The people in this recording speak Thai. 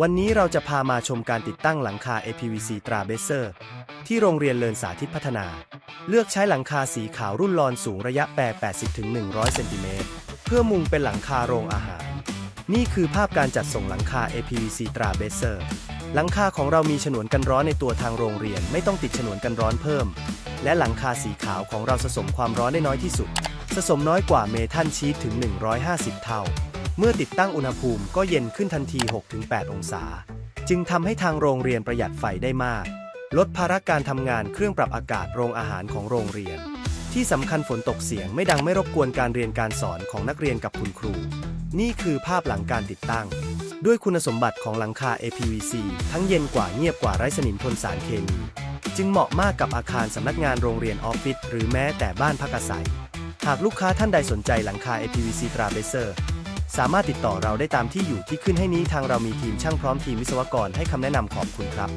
วันนี้เราจะพามาชมการติดตั้งหลังคา APVC ตราเบเซอร์ ที่โรงเรียนเลินสาธิตพัฒนา เลือกใช้หลังคาสีขาวรุ่นลอนสูงระยะแปร80-100 เซนติเมตร เพื่อมุงเป็นหลังคาโรงอาหาร นี่คือภาพการจัดส่งหลังคา APVC ตราเบเซอร์ หลังคาของเรามีฉนวนกันร้อนในตัวทางโรงเรียนไม่ต้องติดฉนวนกันร้อนเพิ่ม และหลังคาสีขาวของเราสะสมความร้อนได้น้อยที่สุด สะสมน้อยกว่าเมทัลชีทถึง 150 เท่า เมื่อติดตั้งอุณหภูมิก็เย็นขึ้นทันที 6-8 องศา จึงทำให้ทางโรงเรียนประหยัดไฟได้มาก ลดภาระการทำงานเครื่องปรับอากาศโรงอาหารของโรงเรียน ที่สำคัญฝนตกเสียงไม่ดังไม่รบกวนการเรียนการสอนของนักเรียนกับคุณครู นี่คือภาพหลังการติดตั้ง ด้วยคุณสมบัติของหลังคา APVC ทั้งเย็นกว่าเงียบกว่าไร้สนิมทนสารเคมี จึงเหมาะมากกับอาคารสำนักงานโรงเรียนออฟฟิศหรือแม้แต่บ้านพักอาศัย หากลูกค้าท่านใดสนใจหลังคา APVC ตราเบเซอร์ สามารถติดต่อเราได้ตามที่อยู่ที่ขึ้นให้นี้ทางเรามีทีมช่างพร้อมทีมวิศวกรให้คำแนะนำขอบคุณครับ